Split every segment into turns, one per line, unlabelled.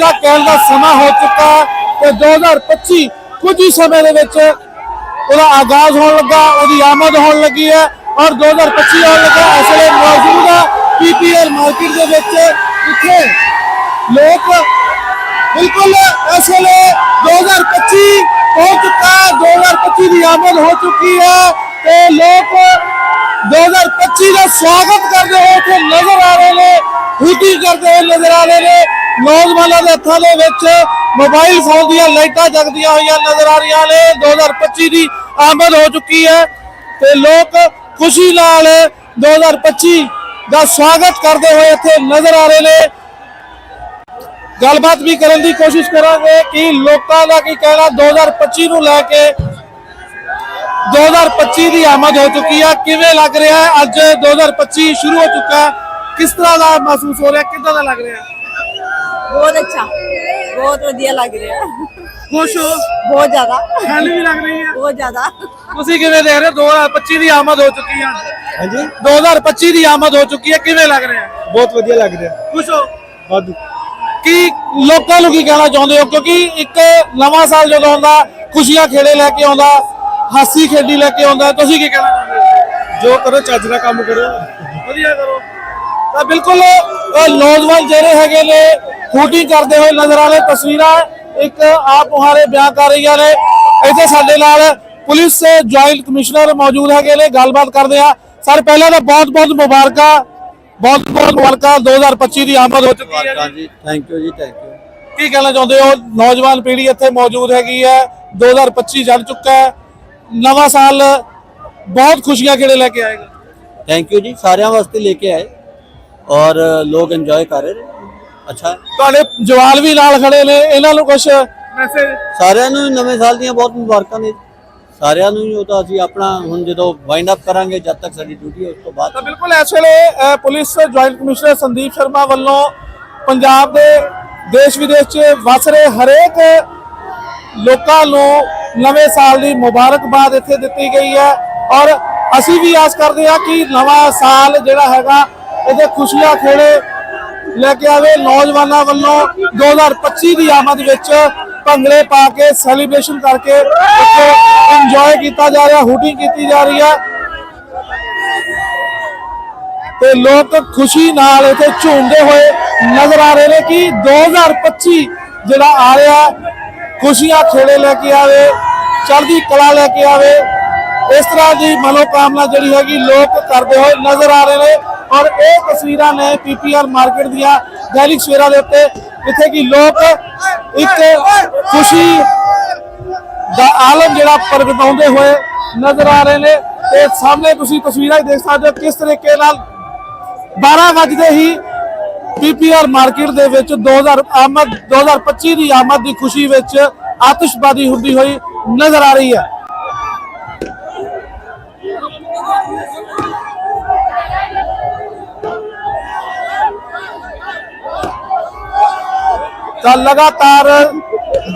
ਅਲਵਿਦਾ ਕਹਿਣ ਦਾ ਸਮਾਂ ਹੋ ਚੁੱਕਾ ਹੈ ਤੇ 2025 ਕੁਝ ਹੀ ਸਮੇਂ ਦੇ ਵਿੱਚ ਉਹਦਾ ਆਗਾਜ਼ ਹੋਣ ਲੱਗਾ, ਉਹਦੀ ਆਮਦ ਹੋਣ ਲੱਗੀ ਹੈ ਔਰ 2025 ਆਉਣ ਲੱਗਾ, ਇਸ ਵੇਲੇ ਮੌਜੂਦ ਹੈ ਪੀਪੀਐਲ ਮਾਰਕੀਟ ਦੇ ਵਿੱਚ। ਇੱਥੇ ਲੋਕ ਬਿਲਕੁਲ ਇਸ ਵੇਲੇ 2025 ਪਹੁੰਚ ਚੁੱਕਾ ਹੈ 2025 ਦੀ ਆਮਦ ਹੋ ਚੁੱਕੀ ਹੈ ਤੇ ਲੋਕ 2025 ਦਾ ਸਵਾਗਤ ਕਰਦੇ ਹੋਏ ਇੱਥੇ ਨਜ਼ਰ ਆ ਰਹੇ ਨੇ ਹੂਟੀ ਕਰਦੇ ਹੋਏ ਨਜ਼ਰ ਆ ਰਹੇ ਨੇ। ਨੌਜਵਾਨਾਂ ਦੇ ਹੱਥਾਂ ਦੇ ਵਿੱਚ ਮੋਬਾਈਲ ਫੋਨ ਦੀਆਂ ਲਾਈਟਾਂ ਜਗਦੀਆਂ ਹੋਈਆਂ ਨਜ਼ਰ ਆ ਰਹੀਆਂ ਨੇ। 2025 ਦੀ ਆਮਦ ਹੋ ਚੁੱਕੀ ਹੈ ਤੇ ਲੋਕ ਖੁਸ਼ੀ ਨਾਲ 2025 ਦਾ ਸਵਾਗਤ ਕਰਦੇ ਹੋਏ ਇੱਥੇ ਨਜ਼ਰ ਆ ਰਹੇ ਨੇ। ਗੱਲਬਾਤ ਵੀ ਕਰਨ ਦੀ ਕੋਸ਼ਿਸ਼ ਕਰਾਂਗੇ ਕਿ ਲੋਕਾਂ ਦਾ ਕੀ ਕਹਿਣਾ। 2025 ਨੂੰ ਲੈ ਕੇ 2025 ਦੀ ਆਮਦ ਹੋ ਚੁੱਕੀ ਹੈ ਕਿਵੇਂ ਲੱਗ ਰਿਹਾ ਹੈ? ਅੱਜ 2025 ਸ਼ੁਰੂ ਹੋ ਚੁੱਕਾ ਹੈ। ਕਿਸ ਤਰ੍ਹਾਂ ਦਾ ਮਹਿਸੂਸ ਹੋ ਰਿਹਾ? ਕਿੱਦਾਂ ਦਾ ਲੱਗ ਰਿਹਾ
ਬਹੁਤ ਅੱਛਾ। ਬਹੁਤ ਵਧੀਆ ਲੱਗ ਰਿਹਾ।
ਖੁਸ਼ ਹੋ?
ਬਹੁਤ ਜ਼ਿਆਦਾ।
ਖੁਸ਼ਹਾਲੀ ਵੀ ਲੱਗ ਰਹੀ ਹੈ।
ਬਹੁਤ ਜ਼ਿਆਦਾ।
ਤੁਸੀਂ ਕਿਵੇਂ ਦੇਖ ਰਹੇ ਹੋ? 2025 ਦੀ ਆਮਦ ਹੋ ਚੁੱਕੀ ਹੈ
ਹਾਂਜੀ?
2025 ਦੀ ਆਮਦ ਹੋ ਚੁੱਕੀ ਹੈ। ਕਿਵੇਂ ਲੱਗ ਰਿਹਾ?
ਬਹੁਤ ਵਧੀਆ ਲੱਗ ਰਿਹਾ।
ਖੁਸ਼ ਹੋ?
ਵਾਧੂ।
ਕੀ ਲੋਕਾਂ ਨੂੰ ਕੀ ਕਹਿਣਾ ਚਾਹੁੰਦੇ ਹੋ? ਕਿਉਂਕਿ ਇੱਕ ਨਵਾਂ ਸਾਲ ਜਦੋਂ ਆਉਂਦਾ ਖੁਸ਼ੀਆਂ ਖੇੜੇ ਲੈ ਕੇ ਆਉਂਦਾ ਹਾਸੀ ਖੇਡੀ ਲੈ ਕੇ ਆਉਂਦਾ ਤੁਸੀਂ ਕੀ ਕਹਿਣਾ ਚਾਹੁੰਦੇ ਹੋ?
ਜੋ ਕਰੋ ਚੱਜ ਦਾ ਕੰਮ ਕਰੋ।
ਵਧੀਆ ਕਰੋ। ਤਾਂ ਬਿਲਕੁਲ ਨੌਜਵਾਨ ਜਿਹੜੇ ਹੈਗੇ ਨੇ ਸ਼ੂਟਿੰਗ ਕਰਦੇ ਹੋਏ ਨਜ਼ਰ ਆ ਰਹੇ? ਤਸਵੀਰਾਂ ਇੱਕ ਆਪ ਮੁਹਾਰੇ ਬਿਆਨ ਕਰ ਰਹੀਆਂ ਨੇ। ਇੱਥੇ ਸਾਡੇ ਨਾਲ ਪੁਲਿਸ ਜੁਆਇੰਟ ਕਮਿਸ਼ਨਰ ਮੌਜੂਦ ਹੈਗੇ ਨੇ। ਗੱਲਬਾਤ ਕਰਦੇ ਆ ਸਰ ਪਹਿਲਾਂ ਤਾਂ ਬਹੁਤ ਬਹੁਤ ਮੁਬਾਰਕਾਂ। ਬਹੁਤ ਬਹੁਤ ਮੁਬਾਰਕਾਂ। 2025 ਦੀ ਆਮਦ ਹੋ ਚੁੱਕੀ ਹੈ ਜੀ।
ਥੈਂਕ ਯੂ ਜੀ ਥੈਂਕ ਯੂ
ਕੀ ਕਹਿਣਾ ਚਾਹੁੰਦੇ ਹੋ? ਨੌਜਵਾਨ ਪੀੜ੍ਹੀ ਇੱਥੇ ਮੌਜੂਦ ਹੈਗੀ ਹੈ। 2025 ਚੜ ਚੁੱਕਾ ਹੈ। ਨਵਾਂ ਸਾਲ ਬਹੁਤ ਖੁਸ਼ੀਆਂ ਕਿਹੜੇ ਲੈ ਕੇ ਆਏਗਾ।
ਥੈਂਕ ਯੂ ਜੀ ਸਾਰਿਆਂ ਵਾਸਤੇ ਲੈ ਕੇ ਆਏ। ਔਰ ਲੋਕ ਇੰਜੋਏ ਕਰ ਰਹੇ ਨੇ। ਅੱਛਾ।
ਤੁਹਾਡੇ ਜਵਾਲ ਵੀ ਨਾਲ ਖੜੇ ਨੇ ਇਹਨਾਂ ਨੂੰ ਕੁਝ ਮੈਸੇਜ।
ਸਾਰਿਆਂ ਨੂੰ ਨਵੇਂ ਸਾਲ ਦੀਆਂ ਬਹੁਤ ਮੁਬਾਰਕਾਂ ਨੇ। ਸਾਰਿਆਂ ਨੂੰ ਹੀ ਉਹ ਤਾਂ ਅਸੀਂ ਆਪਣਾ ਹੁਣ ਜਦੋਂ ਵਾਈਂਡ ਅਪ ਕਰਾਂਗੇ ਜਦ ਤੱਕ ਸਾਡੀ ਡਿਊਟੀ ਹੈ ਉਸ ਤੋਂ ਬਾਅਦ
ਤਾਂ ਬਿਲਕੁਲ ਇਸ ਵੇਲੇ police joint commissioner Sandeep Sharma ਵੱਲੋਂ ਪੰਜਾਬ ਦੇ ਦੇਸ਼ ਵਿਦੇਸ਼ 'ਚ ਵਸ ਰਹੇ ਹਰੇਕ ਲੋਕਾਂ ਨੂੰ ਨਵੇਂ ਸਾਲ ਦੀ ਮੁਬਾਰਕਬਾਦ ਇੱਥੇ ਦਿੱਤੀ ਗਈ ਹੈ। ਔਰ ਅਸੀਂ ਵੀ ਆਸ ਕਰਦੇ ਹਾਂ ਕਿ ਨਵਾਂ ਸਾਲ ਜਿਹੜਾ ਹੈਗਾ ਇਹਦੇ ਖੁਸ਼ੀਆਂ ਖੇੜੇ ਲੈ ਕੇ ਆਵੇ। ਨੌਜਵਾਨਾਂ ਵੱਲੋਂ 2025 ਦੀ ਆਮਦ ਵਿੱਚ ਭੰਗੜੇ ਪਾ ਕੇ ਸੈਲੀਬ੍ਰੇਸ਼ਨ ਕਰਕੇ ਇੱਥੇ ਇੰਜੋਏ ਕੀਤਾ ਜਾ ਰਿਹਾ ਹੂਟਿੰਗ ਕੀਤੀ ਜਾ ਰਹੀ ਹੈ। ਤੇ ਲੋਕ ਖੁਸ਼ੀ ਨਾਲ ਇੱਥੇ ਝੂਮਦੇ ਹੋਏ ਨਜ਼ਰ ਆ ਰਹੇ ਨੇ ਕਿ 2025 ਜਿਹੜਾ ਆ ਰਿਹਾ, ਖੁਸ਼ੀਆਂ ਖੇੜੇ ਲੈ ਕੇ ਆਵੇ, ਚੜ੍ਹਦੀ ਕਲਾ ਲੈ ਕੇ ਆਵੇ, ਇਸ ਤਰ੍ਹਾਂ ਦੀ ਮਨੋਕਾਮਨਾ ਜਿਹੜੀ ਹੈਗੀ ਲੋਕ ਕਰਦੇ ਹੋਏ ਨਜ਼ਰ ਆ ਰਹੇ ਨੇ। ਔਰ ਇਹ ਤਸਵੀਰਾਂ ਨੇ ਪੀਪੀਆਰ ਮਾਰਕੀਟ ਦੀਆਂ ਦੈਨਿਕ ਸਵੇਰਾ ਦੇ ਉੱਤੇ, ਜਿੱਥੇ ਕਿ ਲੋਕ ਇੱਕ ਖੁਸ਼ੀ ਦਾ ਆਲਮ ਜਿਹੜਾ ਪ੍ਰਗਟਾਉਂਦੇ ਹੋਏ ਨਜ਼ਰ ਆ ਰਹੇ ਨੇ। ਤੇ ਸਾਹਮਣੇ ਤੁਸੀਂ ਤਸਵੀਰਾਂ ਹੀ ਦੇਖ ਸਕਦੇ ਹੋ ਕਿਸ ਤਰੀਕੇ ਨਾਲ 12 ਵਜੇ ਹੀ ਪੀਪੀਆਰ ਮਾਰਕੀਟ ਦੇ ਵਿੱਚ 2000 ਆਮਦ 2025 ਦੀ ਆਮਦ ਦੀ ਖੁਸ਼ੀ ਵਿੱਚ ਆਤਿਸ਼ਬਾਜ਼ੀ ਹੁੰਦੀ ਹੋਈ ਨਜ਼ਰ ਆ ਰਹੀ ਹੈ। ਤਾਂ ਲਗਾਤਾਰ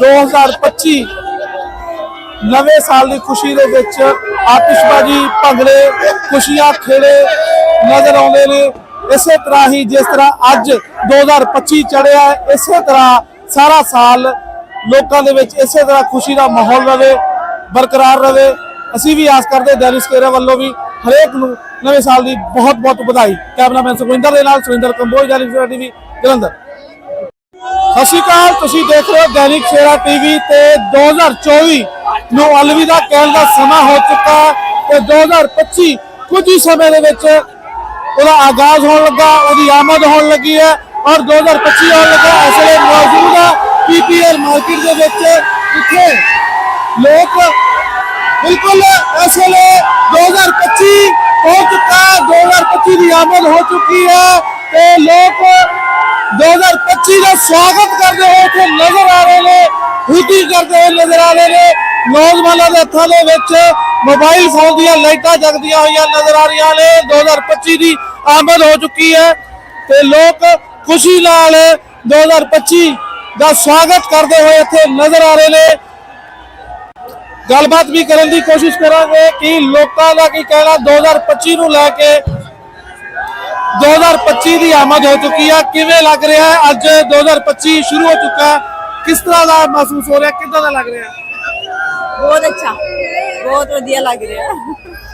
2025 ਨਵੇਂ ਸਾਲ ਦੀ ਖੁਸ਼ੀ ਦੇ ਵਿੱਚ ਆਤਿਸ਼ਬਾਜ਼ੀ, ਭੰਗੜੇ, ਖੁਸ਼ੀਆਂ, ਖੇੜੇ ਨਜ਼ਰ ਆਉਂਦੇ ਨੇ। ਇਸੇ ਤਰ੍ਹਾਂ ਹੀ ਜਿਸ ਤਰ੍ਹਾਂ ਅੱਜ 2025 ਚੜਿਆ ਹੈ ਇਸੇ ਤਰ੍ਹਾਂ ਸਾਰਾ ਸਾਲ ਲੋਕਾਂ ਦੇ ਵਿੱਚ ਇਸੇ ਤਰ੍ਹਾਂ ਖੁਸ਼ੀ ਦਾ ਮਾਹੌਲ ਰਵੇ, ਬਰਕਰਾਰ ਰਵੇ। ਅਸੀਂ ਵੀ ਆਸ ਕਰਦੇ ਦੈਨਿਕ ਸਵੇਰਾ ਵੱਲੋਂ ਵੀ ਹਰੇਕ ਨੂੰ ਨਵੇਂ ਸਾਲ ਦੀ ਬਹੁਤ ਬਹੁਤ ਵਧਾਈ। ਕੈਮਰਾਮੈਨ ਸੁਖਵਿੰਦਰ ਦੇ ਨਾਲ ਸੁਰਿੰਦਰ ਕੰਬੋਜ, ਦੈਨਿਕ ਸਵੇਰਾ ਟੀਵੀ ਜਲੰਧਰ। ਸਤਿ ਸ਼੍ਰੀ ਅਕਾਲ, ਤੁਸੀਂ ਦੇਖ ਰਹੇ ਹੋ ਦੈਨਿਕ ਸਵੇਰਾ ਟੀਵੀ ਤੇ 2024 ਨੂੰ ਅਲਵਿਦਾ ਕਹਿਣ ਦਾ ਸਮਾਂ ਹੋ ਚੁੱਕਾ ਹੈ ਤੇ 2025 ਕੁਝ ਹੀ ਸਮੇਂ ਦੇ ਵਿੱਚ ਉਹਦਾ ਆਗਾਜ਼ ਹੋਣ ਲੱਗਾ, ਉਹਦੀ ਆਮਦ ਹੋਣ ਲੱਗੀ ਹੈ ਔਰ 2025 ਆਉਣ ਲੱਗਾ, ਇਸ ਵੇਲੇ ਮੌਜੂਦ ਹੈ ਪੀਪੀਐਲ ਮਾਰਕੀਟ ਦੇ ਵਿੱਚ, ਇੱਥੇ ਲੋਕ ਬਿਲਕੁਲ ਇਸ ਵੇਲੇ 2025 ਹੋ ਚੁੱਕਾ ਹੈ 2025 ਦੀ ਆਮਦ ਹੋ ਚੁੱਕੀ ਹੈ ਤੇ ਲੋਕ 2025 ਦਾ ਸਵਾਗਤ ਕਰਦੇ ਹੋਏ ਇੱਥੇ ਨਜ਼ਰ ਆ ਰਹੇ ਨੇ ਹੂਟੀ ਕਰਦੇ ਹੋਏ ਨਜ਼ਰ ਆ ਰਹੇ ਨੇ। ਨੌਜਵਾਨਾਂ ਦੇ ਹੱਥਾਂ ਦੇ ਵਿੱਚ ਮੋਬਾਈਲ ਫੋਨ ਦੀਆਂ ਲਾਈਟਾਂ ਜਗਦੀਆਂ ਹੋਈਆਂ ਨਜ਼ਰ ਆ ਰਹੀਆਂ ਨੇ। 2025 ਦੀ ਆਮਦ ਹੋ ਚੁੱਕੀ ਹੈ ਤੇ ਲੋਕ ਖੁਸ਼ੀ ਨਾਲ 2025 ਦਾ ਸਵਾਗਤ ਕਰਦੇ ਹੋਏ ਇੱਥੇ ਨਜ਼ਰ ਆ ਰਹੇ ਨੇ। ਗੱਲਬਾਤ ਵੀ ਕਰਨ ਦੀ ਕੋਸ਼ਿਸ਼ ਕਰਾਂਗੇ ਕਿ ਲੋਕਾਂ ਦਾ ਕੀ ਕਹਿਣਾ। 2025 ਨੂੰ ਲੈ ਕੇ 2025 ਦੀ ਆਮਦ ਹੋ ਚੁੱਕੀ ਆ। ਕਿਵੇਂ ਲੱਗ ਰਿਹਾ ਹੈ? ਅੱਜ 2025 ਸ਼ੁਰੂ ਹੋ ਚੁੱਕਾ ਕਿਸ ਤਰ੍ਹਾਂ ਦਾ ਮਹਿਸੂਸ ਹੋ ਰਿਹਾ? ਕਿੱਦਾਂ ਦਾ ਲੱਗ ਰਿਹਾ?
ਬਹੁਤ ਅੱਛਾ। ਬਹੁਤ ਵਧੀਆ ਲੱਗ ਰਿਹਾ।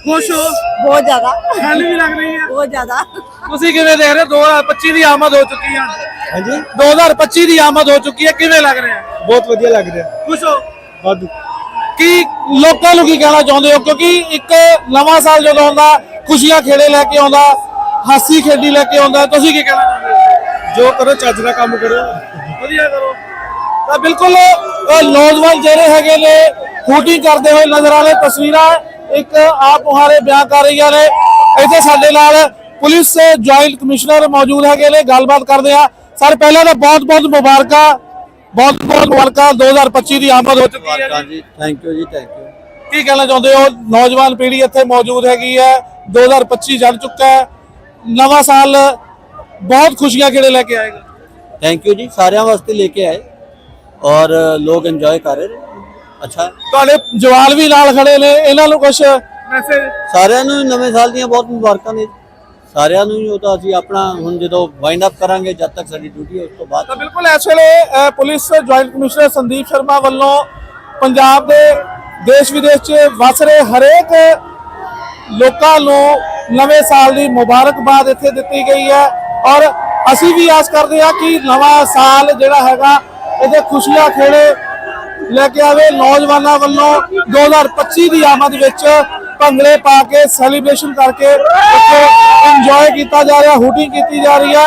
ਖੁਸ਼ ਹੋ?
ਬਹੁਤ ਜ਼ਿਆਦਾ।
ਖੁਸ਼ੀ ਵੀ ਲੱਗ ਰਹੀ ਹੈ?
ਬਹੁਤ ਜ਼ਿਆਦਾ।
ਤੁਸੀਂ ਕਿਵੇਂ ਦੇਖ ਰਹੇ ਹੋ? 2025 ਦੀ ਆਮਦ ਹੋ ਚੁੱਕੀ ਆ।
ਹਾਂਜੀ।
2025 ਦੀ ਆਮਦ ਹੋ ਚੁੱਕੀ ਹੈ। ਕਿਵੇਂ ਲੱਗ ਰਿਹਾ?
ਬਹੁਤ ਵਧੀਆ ਲੱਗ ਰਿਹਾ।
ਖੁਸ਼ ਹੋ?
ਵਾਧੂ।
ਕੀ ਲੋਕਾਂ ਨੂੰ ਕੀ ਕਹਿਣਾ ਚਾਹੁੰਦੇ ਹੋ? ਕਿਉਂਕਿ ਇੱਕ ਨਵਾਂ ਸਾਲ ਜਦੋਂ ਆਉਂਦਾ ਖੁਸ਼ੀਆਂ ਖੇੜੇ ਲੈ ਕੇ ਆਉਂਦਾ ਹਾਸੀ ਖੇਡੀ ਲੈ ਕੇ ਆਉਂਦਾ ਤੁਸੀਂ ਕੀ ਕਹਿਣਾ ਚਾਹੁੰਦੇ ਹੋ?
ਜੋ ਕਰੋ ਚੱਜ ਦਾ ਕੰਮ ਕਰੋ
ਵਧੀਆ ਕਰੋ। ਤਾਂ ਬਿਲਕੁਲ ਨੌਜਵਾਨ ਜਿਹੜੇ ਹੈਗੇ ਨੇ ਸ਼ੂਟਿੰਗ ਕਰਦੇ ਹੋਏ ਨਜ਼ਰ ਆ ਰਹੇ ਤਸਵੀਰਾਂ। ਇੱਕ ਆਪ ਮੁਹਾਰੇ ਬਿਆਨ ਕਰ ਰਹੀਆਂ ਨੇ। ਇੱਥੇ ਸਾਡੇ ਨਾਲ ਪੁਲਿਸ ਜੁਆਇੰਟ ਕਮਿਸ਼ਨਰ ਮੌਜੂਦ ਹੈਗੇ ਨੇ। ਗੱਲਬਾਤ ਕਰਦੇ ਆ ਸਰ ਪਹਿਲਾਂ ਤਾਂ ਬਹੁਤ ਬਹੁਤ ਮੁਬਾਰਕਾਂ। ਬਹੁਤ ਬਹੁਤ ਮੁਬਾਰਕਾਂ। 2025 ਦੀ ਆਮਦ ਹੋ ਚੁੱਕੀ ਹੈ
ਜੀ। ਥੈਂਕ ਯੂ ਜੀ ਥੈਂਕ ਯੂ
ਕੀ ਕਹਿਣਾ ਚਾਹੁੰਦੇ ਹੋ? ਨੌਜਵਾਨ ਪੀੜ੍ਹੀ ਇੱਥੇ ਮੌਜੂਦ ਹੈਗੀ ਹੈ। 2025 ਚੜ ਚੁੱਕਾ ਹੈ। ਨਵਾਂ ਸਾਲ ਬਹੁਤ ਖੁਸ਼ੀਆਂ ਕਿਹੜੇ ਲੈ ਕੇ ਆਏਗਾ?
ਥੈਂਕ ਯੂ ਜੀ ਸਾਰਿਆਂ ਵਾਸਤੇ ਲੈ ਕੇ ਆਏ ਔਰ ਲੋਕ ਇੰਜੋਏ ਕਰ ਰਹੇ ਨੇ। ਅੱਛਾ। ਹੈ।
ਤੁਹਾਡੇ ਜਵਾਨ ਵੀ ਨਾਲ ਖੜੇ ਨੇ ਇਹਨਾਂ ਨੂੰ ਕੁਝ ਮੈਸੇਜ
ਸਾਰਿਆਂ ਨੂੰ ਨਵੇਂ ਸਾਲ ਦੀਆਂ ਬਹੁਤ ਮੁਬਾਰਕਾਂ ਨੇ। ਸਾਰਿਆਂ ਨੂੰ ਹੀ ਉਹ ਤਾਂ ਅਸੀਂ ਆਪਣਾ ਹੁਣ ਜਦੋਂ ਵਾਈਂਡ ਅਪ ਕਰਾਂਗੇ ਜਦ ਤੱਕ ਸਾਡੀ ਡਿਊਟੀ ਹੈ ਉਸ ਤੋਂ ਬਾਅਦ
ਤਾਂ ਬਿਲਕੁਲ ਇਸ ਵੇਲੇ police joint commissioner Sandeep Sharma ਵੱਲੋਂ ਪੰਜਾਬ ਦੇ ਦੇਸ਼ ਵਿਦੇਸ਼ 'ਚ ਵਸ ਰਹੇ ਹਰੇਕ ਲੋਕਾਂ ਨੂੰ ਨਵੇਂ ਸਾਲ ਦੀ ਮੁਬਾਰਕਬਾਦ ਇੱਥੇ ਦਿੱਤੀ ਗਈ ਹੈ ਔਰ ਅਸੀਂ ਵੀ ਆਸ ਕਰਦੇ ਹਾਂ ਕਿ ਨਵਾਂ ਸਾਲ ਜਿਹੜਾ ਹੈਗਾ ਇਹਦੇ ਖੁਸ਼ੀਆਂ ਖੇੜੇ ਲੈ ਕੇ ਆਵੇ। ਨੌਜਵਾਨਾਂ ਵੱਲੋਂ 2025 ਦੀ ਆਮਦ ਵਿੱਚ ਭੰਗੜੇ ਪਾ ਕੇ ਸੈਲੀਬ੍ਰੇਸ਼ਨ ਕਰਕੇ ਇੱਥੇ ਇੰਜੋਏ ਕੀਤਾ ਜਾ ਰਿਹਾ ਹੂਟਿੰਗ ਕੀਤੀ ਜਾ ਰਹੀ ਹੈ।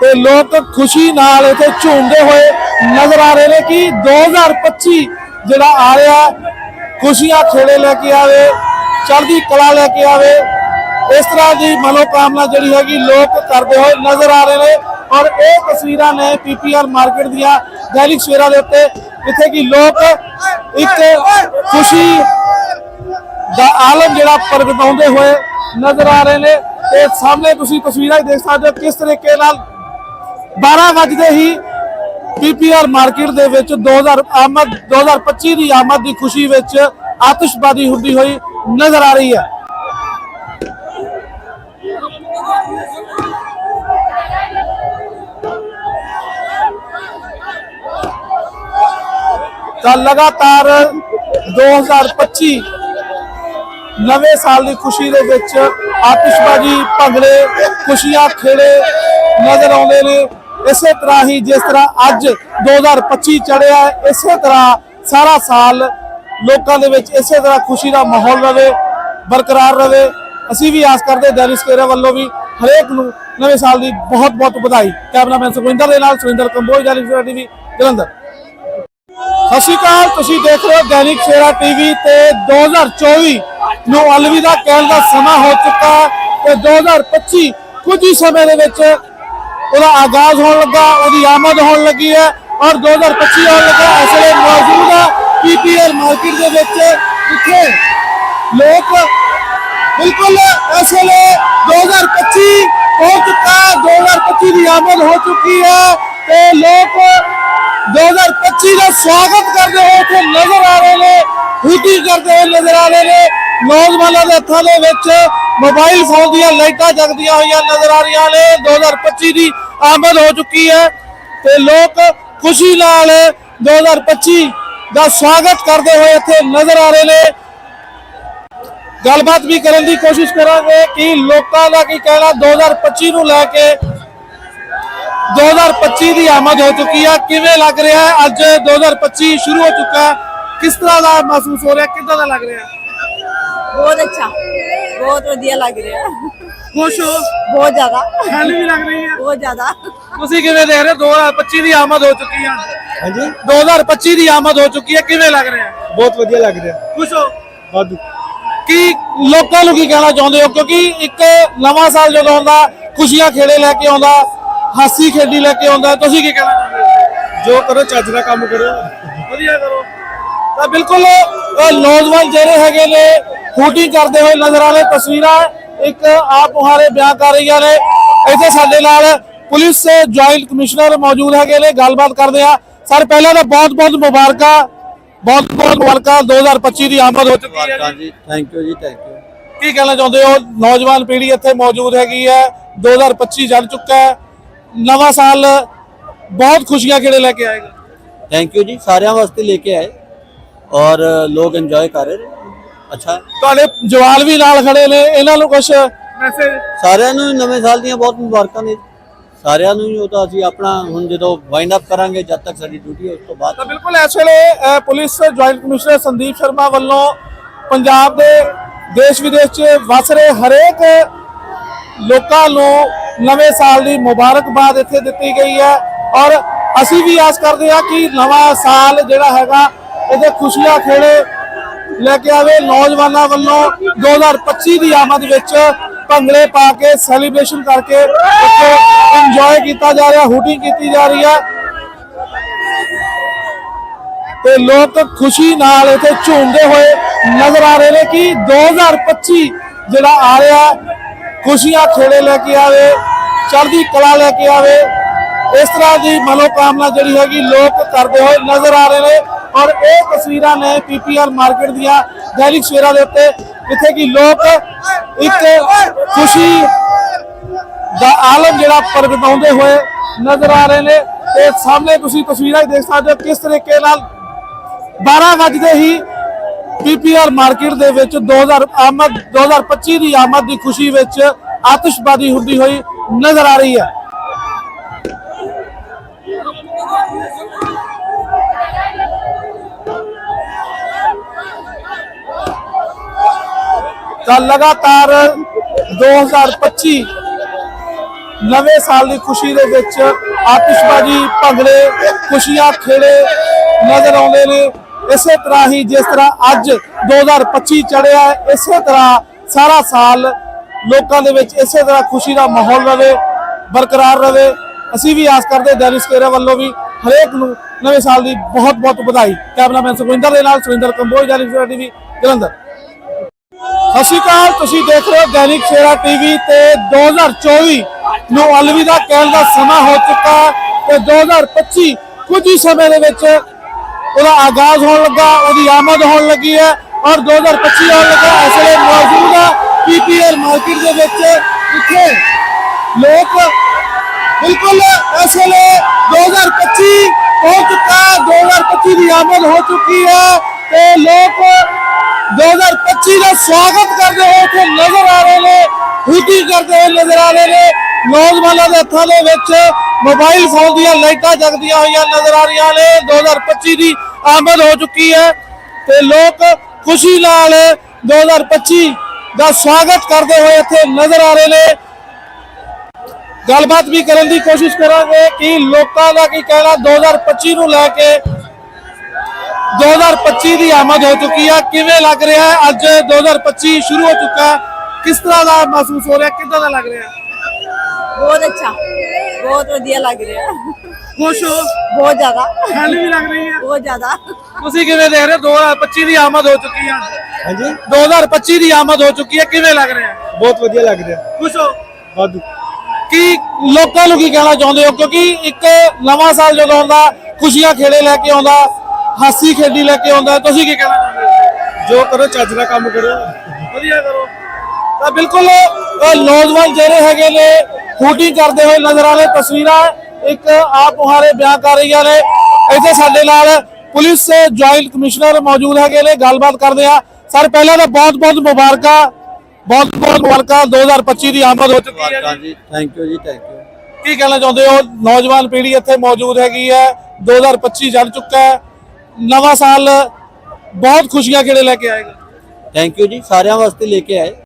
ਤੇ ਲੋਕ ਖੁਸ਼ੀ ਨਾਲ ਇੱਥੇ ਝੂਮਦੇ ਹੋਏ ਨਜ਼ਰ ਆ ਰਹੇ ਨੇ ਕਿ 2025 ਜਿਹੜਾ ਆ ਰਿਹਾ, ਖੁਸ਼ੀਆਂ ਖੇੜੇ ਲੈ ਕੇ ਆਵੇ। ਚੜ੍ਹਦੀ ਕਲਾ ਲੈ ਕੇ ਆਵੇ। ਇਸ ਤਰ੍ਹਾਂ ਦੀ ਮਨੋਕਾਮਨਾ ਜਿਹੜੀ ਹੈਗੀ ਲੋਕ ਕਰਦੇ ਹੋਏ ਨਜ਼ਰ ਆ ਰਹੇ ਨੇ। ਔਰ ਇਹ ਤਸਵੀਰਾਂ ਨੇ ਪੀਪੀਆਰ ਮਾਰਕੀਟ ਦੀਆਂ ਦੈਨਿਕ ਸਵੇਰਾ ਦੇ ਉੱਤੇ, ਜਿੱਥੇ ਕਿ ਲੋਕ ਇੱਕ ਖੁਸ਼ੀ ਦਾ ਆਲਮ ਜਿਹੜਾ ਪ੍ਰਗਟਾਉਂਦੇ ਹੋਏ ਨਜ਼ਰ ਆ ਰਹੇ ਨੇ। ਤੇ ਸਾਹਮਣੇ ਤੁਸੀਂ ਤਸਵੀਰਾਂ 'ਚ ਦੇਖ ਸਕਦੇ ਹੋ ਕਿਸ ਤਰੀਕੇ ਨਾਲ 12 ਵਜੇ ਹੀ ਪੀਪੀਆਰ ਮਾਰਕੀਟ ਦੇ ਵਿੱਚ 2000 ਆਮਦ 2025 ਦੀ ਆਮਦ ਦੀ ਖੁਸ਼ੀ ਵਿੱਚ ਆਤਿਸ਼ਬਾਜ਼ੀ ਹੁੰਦੀ ਹੋਈ ਨਜ਼ਰ ਆ ਰਹੀ ਹੈ। ਤਾਂ ਲਗਾਤਾਰ 2025 ਨਵੇਂ ਸਾਲ ਦੀ ਖੁਸ਼ੀ ਦੇ ਵਿੱਚ ਆਤਿਸ਼ਬਾਜ਼ੀ ਭੰਗੜੇ ਖੁਸ਼ੀਆਂ ਖੇੜੇ ਨਜ਼ਰ ਆਉਂਦੇ ਨੇ। ਇਸੇ ਤਰ੍ਹਾਂ ਹੀ ਜਿਸ ਤਰ੍ਹਾਂ ਅੱਜ 2025 ਚੜਿਆ ਇਸੇ ਤਰ੍ਹਾਂ ਸਾਰਾ ਸਾਲ ਲੋਕਾਂ ਦੇ ਵਿੱਚ ਇਸੇ ਤਰ੍ਹਾਂ ਖੁਸ਼ੀ ਦਾ ਮਾਹੌਲ ਰਵੇ, ਬਰਕਰਾਰ ਰਵੇ। ਅਸੀਂ ਵੀ ਆਸ ਕਰਦੇ ਦੈਨਿਕ ਸਵੇਰਾ ਵੱਲੋਂ ਵੀ ਹਰੇਕ ਨੂੰ ਨਵੇਂ ਸਾਲ ਦੀ ਬਹੁਤ ਬਹੁਤ ਵਧਾਈ। ਕੈਮਰਾਮੈਨ ਸੁਖਵਿੰਦਰ ਦੇ ਨਾਲ ਸੁਰਿੰਦਰ ਕੰਬੋਜ, ਦੈਨਿਕ ਸਵੇਰਾ ਟੀਵੀ, ਜਲੰਧਰ। ਸਤਿ ਸ਼੍ਰੀ ਅਕਾਲ, ਤੁਸੀਂ ਦੇਖ ਰਹੇ ਹੋ ਦੈਨਿਕ ਸਵੇਰਾ ਟੀਵੀ ਤੇ 2024 ਨੂੰ ਅਲਵਿਦਾ ਕਹਿਣ ਦਾ ਸਮਾਂ ਹੋ ਚੁੱਕਾ ਹੈ ਤੇ 2025 ਕੁਝ ਹੀ ਸਮੇਂ ਦੇ ਵਿੱਚ ਉਹਦਾ ਆਗਾਜ਼ ਹੋਣ ਲੱਗਾ, ਉਹਦੀ ਆਮਦ ਹੋਣ ਲੱਗੀ ਹੈ ਔਰ 2025 ਆਉਣ ਲੱਗਾ, ਇਸ ਵੇਲੇ ਮੌਜੂਦ ਹੈ ਪੀਪੀਆਰ ਮਾਰਕੀਟ ਦੇ ਵਿੱਚ ਇੱਥੇ ਲੋਕ ਬਿਲਕੁਲ ਇਸ ਵੇਲੇ 2025 ਹੋ ਚੁੱਕਾ 2025 ਦੀ ਆਮਦ ਹੋ ਚੁੱਕੀ ਹੈ ਤੇ ਲੋਕ 2025 ਦਾ ਸਵਾਗਤ ਕਰਦੇ ਹੋਏ ਇੱਥੇ ਨਜ਼ਰ ਆ ਰਹੇ ਨੇ ਹੂਟੀ ਕਰਦੇ ਹੋਏ ਨਜ਼ਰ ਆ ਰਹੇ ਨੇ। ਨੌਜਵਾਨਾਂ ਦੇ ਹੱਥਾਂ ਦੇ ਵਿੱਚ ਮੋਬਾਈਲ ਫੋਨ ਦੀਆਂ ਲਾਈਟਾਂ ਜਗਦੀਆਂ ਹੋਈਆਂ ਨਜ਼ਰ ਆ ਰਹੀਆਂ ਨੇ 2025 ਦੀ ਆਮਦ ਹੋ ਚੁੱਕੀ ਹੈ ਤੇ ਲੋਕ ਖੁਸ਼ੀ ਨਾਲ 2025 ਦਾ ਸਵਾਗਤ ਕਰਦੇ ਹੋਏ ਇੱਥੇ ਨਜ਼ਰ ਆ ਰਹੇ ਨੇ। ਗੱਲਬਾਤ ਵੀ ਕਰਨ ਦੀ ਕੋਸ਼ਿਸ਼ ਕਰਾਂਗੇ ਕਿ ਲੋਕਾਂ ਦਾ ਕੀ ਕਹਿਣਾ। 2025 ਨੂੰ ਲੈ ਕੇ 2025 ਦੀ ਆਮਦ ਹੋ ਚੁੱਕੀ ਆ। ਕਿਵੇਂ ਲੱਗ ਰਿਹਾ ਹੈ? ਅੱਜ 2025 ਸ਼ੁਰੂ ਹੋ ਚੁੱਕਾ ਕਿਸ ਤਰ੍ਹਾਂ ਦਾ ਮਹਿਸੂਸ ਹੋ ਰਿਹਾ? ਕਿੱਦਾਂ ਦਾ ਲੱਗ ਰਿਹਾ?
ਬਹੁਤ ਅੱਛਾ। ਬਹੁਤ ਵਧੀਆ ਲੱਗ ਰਿਹਾ।
ਖੁਸ਼ ਹੋ?
ਬਹੁਤ ਜ਼ਿਆਦਾ।
ਠੰਡ ਵੀ ਲੱਗ ਰਹੀ ਹੈ।
ਬਹੁਤ ਜ਼ਿਆਦਾ।
ਤੁਸੀਂ ਕਿਵੇਂ ਦੇਖ ਰਹੇ 2025 ਦੀ ਆਮਦ ਹੋ ਚੁੱਕੀ ਆ।
ਹਾਂਜੀ।
2025 ਦੀ ਆਮਦ ਹੋ ਚੁੱਕੀ ਹੈ। ਕਿਵੇਂ ਲੱਗ ਰਿਹਾ?
ਬਹੁਤ ਵਧੀਆ ਲੱਗ ਰਿਹਾ।
ਖੁਸ਼ ਹੋ?
ਵਾਧੂ
ਕੀ ਲੋਕਾਂ ਨੂੰ ਕੀ ਕਹਿਣਾ ਚਾਹੁੰਦੇ ਹੋ? ਕਿਉਂਕਿ ਇੱਕ ਨਵਾਂ ਸਾਲ ਜਦੋਂ ਆਉਂਦਾ ਖੁਸ਼ੀਆਂ ਖੇੜੇ ਲੈ ਕੇ ਆਉਂਦਾ ਹਾਸੀ ਖੇਡੀ ਲੈ ਕੇ ਆਉਂਦਾ ਤੁਸੀਂ ਕੀ ਕਹਿਣਾ ਚਾਹੁੰਦੇ ਹੋ?
ਜੋ ਕਰੋ ਚੱਜ ਦਾ ਕੰਮ ਕਰੋ।
ਵਧੀਆ ਕਰੋ। ਤਾਂ ਬਿਲਕੁਲ ਨੌਜਵਾਨ ਜਿਹੜੇ ਹੈਗੇ ਨੇ ਹੂਟੀ ਕਰਦੇ ਹੋਏ ਨਜ਼ਰ ਆ ਰਹੇ ਤਸਵੀਰਾਂ। ਇੱਕ ਆਪ ਮੁਹਾਰੇ ਬਿਆਨ ਕਰ ਰਹੀਆਂ ਨੇ। ਇੱਥੇ ਸਾਡੇ ਨਾਲ ਪੁਲਿਸ ਜੁਆਇੰਟ ਕਮਿਸ਼ਨਰ ਮੌਜੂਦ ਹੈਗੇ ਨੇ। ਗੱਲਬਾਤ ਕਰਦੇ ਆ ਸਰ ਪਹਿਲਾਂ ਤਾਂ ਬਹੁਤ ਬਹੁਤ ਮੁਬਾਰਕਾਂ। ਬਹੁਤ ਬਹੁਤ ਮੁਬਾਰਕਾਂ। 2025 ਦੀ ਆਮਦ ਹੋ ਚੁੱਕੀ ਹੈ
ਜੀ। ਥੈਂਕ ਯੂ ਜੀ ਥੈਂਕ ਯੂ
ਕੀ ਕਹਿਣਾ ਚਾਹੁੰਦੇ ਹੋ? ਨੌਜਵਾਨ ਪੀੜ੍ਹੀ ਇੱਥੇ ਮੌਜੂਦ ਹੈਗੀ ਹੈ। 2025 ਚੱਲ ਚੁੱਕਾ ਹੈ। ਨਵਾਂ ਸਾਲ ਬਹੁਤ ਖੁਸ਼ੀਆਂ ਖੇੜੇ ਲੈ ਕੇ ਆਏਗਾ?
ਥੈਂਕ ਯੂ ਜੀ। ਸਾਰਿਆਂ ਵਾਸਤੇ ਲੈ ਕੇ ਆਏ। ਔਰ ਲੋਕ ਇੰਜੋਏ ਕਰ ਰਹੇ ਨੇ। ਅੱਛਾ।
ਤੁਹਾਡੇ ਜਵਾਲ ਵੀ ਨਾਲ ਖੜੇ ਨੇ ਇਹਨਾਂ ਨੂੰ ਕੁਝ ਮੈਸੇਜ।
ਸਾਰਿਆਂ ਨੂੰ ਨਵੇਂ ਸਾਲ ਦੀਆਂ ਬਹੁਤ ਮੁਬਾਰਕਾਂ ਨੇ। ਸਾਰਿਆਂ ਨੂੰ ਹੀ ਉਹ ਤਾਂ ਅਸੀਂ ਆਪਣਾ ਹੁਣ ਜਦੋਂ ਵਾਈਂਡ ਅਪ ਕਰਾਂਗੇ ਜਦ ਤੱਕ ਸਾਡੀ ਡਿਊਟੀ ਹੈ ਉਸ ਤੋਂ ਬਾਅਦ।
ਤਾਂ ਬਿਲਕੁਲ ਇਸ ਵੇਲੇ police joint commissioner Sandeep Sharma ਵੱਲੋਂ ਪੰਜਾਬ ਦੇ ਦੇਸ਼ ਵਿਦੇਸ਼ 'ਚ ਵਸ ਰਹੇ ਹਰੇਕ ਲੋਕਾਂ ਨੂੰ ਨਵੇਂ ਸਾਲ ਦੀ ਮੁਬਾਰਕਬਾਦ ਇੱਥੇ ਦਿੱਤੀ ਗਈ ਹੈ। ਔਰ ਅਸੀਂ ਵੀ ਆਸ ਕਰਦੇ ਹਾਂ ਕਿ ਨਵਾਂ ਸਾਲ ਜਿਹੜਾ ਹੈਗਾ ਇਹਦੇ ਖੁਸ਼ੀਆਂ ਖੇੜੇ ਲੈ ਕੇ ਆਵੇ। ਨੌਜਵਾਨਾਂ ਵੱਲੋਂ 2025 ਦੀ ਆਮਦ ਵਿੱਚ ਭੰਗੜੇ ਪਾ ਕੇ ਸੈਲੀਬ੍ਰੇਸ਼ਨ ਕਰਕੇ ਇੱਥੇ ਇੰਜੋਏ ਕੀਤਾ ਜਾ ਰਿਹਾ ਹੂਟਿੰਗ ਕੀਤੀ ਜਾ ਰਹੀ ਹੈ। ਤੇ ਲੋਕ ਖੁਸ਼ੀ ਨਾਲ ਇੱਥੇ ਝੂਮਦੇ ਹੋਏ ਨਜ਼ਰ ਆ ਰਹੇ ਨੇ ਕਿ 2025 ਜਿਹੜਾ ਆ ਰਿਹਾ, ਖੁਸ਼ੀਆਂ ਖੇੜੇ ਲੈ ਕੇ ਆਵੇ, ਚੜ੍ਹਦੀ ਕਲਾ ਲੈ ਕੇ ਆਵੇ। ਇਸ ਤਰ੍ਹਾਂ ਦੀ ਮਨੋਕਾਮਨਾ ਜਿਹੜੀ ਹੈਗੀ ਲੋਕ ਕਰਦੇ ਹੋਏ ਨਜ਼ਰ ਆ ਰਹੇ ਨੇ ਔਰ ਇਹ ਤਸਵੀਰਾਂ ਨੇ ਪੀਪੀਆਰ ਮਾਰਕੀਟ ਦੀਆਂ ਦੈਨਿਕ ਸਵੇਰਾ ਦੇ ਉੱਤੇ, ਜਿੱਥੇ ਕਿ ਲੋਕ ਇੱਕ ਖੁਸ਼ੀ ਦਾ ਆਲਮ ਜਿਹੜਾ ਪ੍ਰਗਟਾਉਂਦੇ ਹੋਏ ਨਜ਼ਰ ਆ ਰਹੇ ਨੇ। ਤੇ ਸਾਹਮਣੇ ਤੁਸੀਂ ਤਸਵੀਰਾਂ ਦੇਖ ਸਕਦੇ ਹੋ ਕਿਸ ਤਰੀਕੇ ਨਾਲ 12 ਵਜੇ ਹੀ ਪੀਪੀਆਰ ਮਾਰਕੀਟ ਦੇ ਵਿੱਚ 2000 ਆਮਦ 2025 ਦੀ ਆਮਦ ਦੀ ਖੁਸ਼ੀ ਵਿੱਚ ਆਤਿਸ਼ਬਾਜ਼ੀ ਹੁੰਦੀ ਹੋਈ ਨਜ਼ਰ ਆ ਰਹੀ ਹੈ। ਤਾਂ ਲਗਾਤਾਰ 2025 ਨਵੇਂ ਸਾਲ ਦੀ ਖੁਸ਼ੀ ਦੇ ਵਿੱਚ ਆਤਿਸ਼ਬਾਜ਼ੀ, ਭੰਗੜੇ, ਖੁਸ਼ੀਆਂ, ਖੇੜੇ ਨਜ਼ਰ ਆਉਂਦੇ ਨੇ। ਇਸੇ ਤਰ੍ਹਾਂ ਹੀ ਜਿਸ ਤਰ੍ਹਾਂ ਅੱਜ 2025 ਚੜਿਆ ਇਸੇ ਤਰ੍ਹਾਂ ਸਾਰਾ ਸਾਲ ਲੋਕਾਂ ਦੇ ਵਿੱਚ ਇਸੇ ਤਰ੍ਹਾਂ ਖੁਸ਼ੀ ਦਾ ਮਾਹੌਲ ਰਵੇ, ਬਰਕਰਾਰ ਰਵੇ। ਅਸੀਂ ਵੀ ਆਸ ਕਰਦੇ ਦੈਨਿਕ ਸਵੇਰਾ ਵੱਲੋਂ ਵੀ ਹਰੇਕ ਨੂੰ ਨਵੇਂ ਸਾਲ ਦੀ ਬਹੁਤ ਬਹੁਤ ਵਧਾਈ। ਕੈਮਰਾਮੈਨ ਸੁਖਵਿੰਦਰ ਦੇ ਨਾਲ ਸੁਰਿੰਦਰ ਕੰਬੋਜ ਦੈਨਿਕ ਟੀਵੀ ਜਲੰਧਰ। ਸਤਿ ਸ਼੍ਰੀ ਅਕਾਲ, ਤੁਸੀਂ ਦੇਖ ਰਹੇ ਹੋ ਦੈਨਿਕ ਸਵੇਰਾ ਟੀਵੀ ਤੇ 2024 ਨੂੰ ਅਲਵਿਦਾ ਕਹਿਣ ਦਾ ਸਮਾਂ ਹੋ ਚੁੱਕਾ ਹੈ ਤੇ 2025 ਕੁਝ ਹੀ ਸਮੇਂ ਦੇ ਵਿੱਚ ਉਹਦਾ ਆਗਾਜ਼ ਹੋਣ ਲੱਗਾ, ਉਹਦੀ ਆਮਦ ਹੋਣ ਲੱਗੀ ਹੈ ਔਰ 2025 ਆਉਣ ਲੱਗਾ, ਇਸ ਵੇਲੇ ਮੌਜੂਦ ਹੈ ਪੀਪੀਆਰ ਮਾਰਕੀਟ ਦੇ ਵਿੱਚ, ਜਿੱਥੇ ਲੋਕ ਬਿਲਕੁਲ, ਇਸ ਵੇਲੇ 2025 ਹੋ ਚੁੱਕਾ ਹੈ 2025 ਦੀ ਆਮਦ ਹੋ ਚੁੱਕੀ ਹੈ ਤੇ ਲੋਕ 2025 ਦਾ ਸਵਾਗਤ ਕਰਦੇ ਹੋਏ ਇੱਥੇ ਨਜ਼ਰ ਆ ਰਹੇ ਨੇ ਖੁਸ਼ੀ ਕਰਦੇ ਹੋਏ ਨਜ਼ਰ ਆ ਰਹੇ ਨੇ। ਨੌਜਵਾਨਾਂ ਦੇ ਹੱਥਾਂ ਦੇ ਵਿੱਚ ਮੋਬਾਈਲ ਫੋਨ ਦੀਆਂ ਲਾਈਟਾਂ ਜਗਦੀਆਂ ਹੋਈਆਂ ਨਜ਼ਰ ਆ ਰਹੀਆਂ ਨੇ। 2025 ਦੀ ਆਮਦ ਹੋ ਚੁੱਕੀ ਹੈ ਤੇ ਲੋਕ ਖੁਸ਼ੀ ਨਾਲ 2025 ਦਾ ਸਵਾਗਤ ਕਰਦੇ ਹੋਏ ਇੱਥੇ ਨਜ਼ਰ ਆ ਰਹੇ ਨੇ। ਗੱਲਬਾਤ ਵੀ ਕਰਨ ਦੀ ਕੋਸ਼ਿਸ਼ ਕਰਾਂਗੇ ਕਿ ਲੋਕਾਂ ਦਾ ਕੀ ਕਹਿਣਾ? 2025 ਨੂੰ ਲੈ ਕੇ 2025 ਦੀ ਆਮਦ ਹੋ ਚੁੱਕੀ ਹੈ ਕਿਵੇਂ ਲੱਗ ਰਿਹਾ ਹੈ? ਅੱਜ 2025 ਸ਼ੁਰੂ ਹੋ ਚੁੱਕਾ ਹੈ। ਕਿਸ ਤਰ੍ਹਾਂ ਦਾ ਮਹਿਸੂਸ ਹੋ ਰਿਹਾ? ਕਿੱਦਾਂ ਦਾ ਲੱਗ ਰਿਹਾ?
ਬਹੁਤ ਅੱਛਾ। ਬਹੁਤ ਵਧੀਆ ਲੱਗ ਰਿਹਾ।
ਖੁਸ਼ ਹੋ?
ਬਹੁਤ ਜ਼ਿਆਦਾ।
ਖਾਲੀ ਵੀ ਲੱਗ ਰਹੀ ਹੈ।
ਬਹੁਤ ਜ਼ਿਆਦਾ।
ਤੁਸੀਂ ਕਿਵੇਂ ਦੇਖ ਰਹੇ ਹੋ? 2025 ਦੀ ਆਮਦ ਹੋ ਚੁੱਕੀ ਹੈ
ਹਾਂਜੀ।
2025 ਦੀ ਆਮਦ ਹੋ ਚੁੱਕੀ ਹੈ। ਕਿਵੇਂ ਲੱਗ ਰਿਹਾ ਹੈ?
ਬਹੁਤ ਵਧੀਆ ਲੱਗ ਰਿਹਾ।
ਖੁਸ਼ ਹੋ?
ਵਾਧੂ।
ਕਿ ਲੋਕਾਂ ਨੂੰ ਕੀ ਕਹਿਣਾ ਚਾਹੁੰਦੇ ਹੋ? ਕਿਉਂਕਿ ਇੱਕ ਨਵਾਂ ਸਾਲ ਜਦੋਂ ਆਉਂਦਾ ਖੁਸ਼ੀਆਂ ਖੇੜੇ ਲੈ ਕੇ ਆਉਂਦਾ ਹਾਸੀ ਖੇਡੀ ਲੈ ਕੇ ਆਉਂਦਾ ਤੁਸੀਂ ਕੀ ਕਹਿਣਾ ਚਾਹੁੰਦੇ ਹੋ?
ਜੋ ਕਰੋ ਚੱਜ ਦਾ ਕੰਮ ਕਰੋ।
ਵਧੀਆ ਕਰੋ। ਤਾਂ ਬਿਲਕੁਲ ਨੌਜਵਾਨ ਜਿਹੜੇ ਹੈਗੇ ਨੇ ਸ਼ੂਟਿੰਗ ਕਰਦੇ ਹੋਏ ਨਜ਼ਰ ਆ ਰਹੇ ਤਸਵੀਰਾਂ ਇੱਕ ਆਪ ਮੁਹਾਰੇ ਬਿਆਨ ਕਰ ਰਹੀਆਂ ਨੇ। ਇੱਥੇ ਸਾਡੇ ਨਾਲ ਪੁਲਿਸ ਜੁਆਇੰਟ ਕਮਿਸ਼ਨਰ ਮੌਜੂਦ ਹੈਗੇ ਨੇ ਗੱਲਬਾਤ ਕਰਦੇ ਆ। ਸਰ ਪਹਿਲਾਂ ਤਾਂ ਬਹੁਤ ਬਹੁਤ ਮੁਬਾਰਕਾਂ। ਬਹੁਤ ਬਹੁਤ ਮੁਬਾਰਕਾਂ 2025 ਦੀ ਆਮਦ ਹੋ ਚੁੱਕੀ ਹੈ
ਜੀ। ਥੈਂਕ ਯੂ ਜੀ ਥੈਂਕ ਯੂ
ਕੀ ਕਹਿਣਾ ਚਾਹੁੰਦੇ ਹੋ? ਨੌਜਵਾਨ ਪੀੜ੍ਹੀ ਇੱਥੇ ਮੌਜੂਦ ਹੈਗੀ ਹੈ। 2025 ਚੱਲ ਚੁੱਕਾ ਹੈ। ਨਵਾਂ ਸਾਲ ਬਹੁਤ ਖੁਸ਼ੀਆਂ ਕਿਹੜੇ ਲੈ ਕੇ ਆਏਗਾ।
ਥੈਂਕ ਯੂ ਜੀ ਸਾਰਿਆਂ ਵਾਸਤੇ ਲੈ ਕੇ ਆਏ।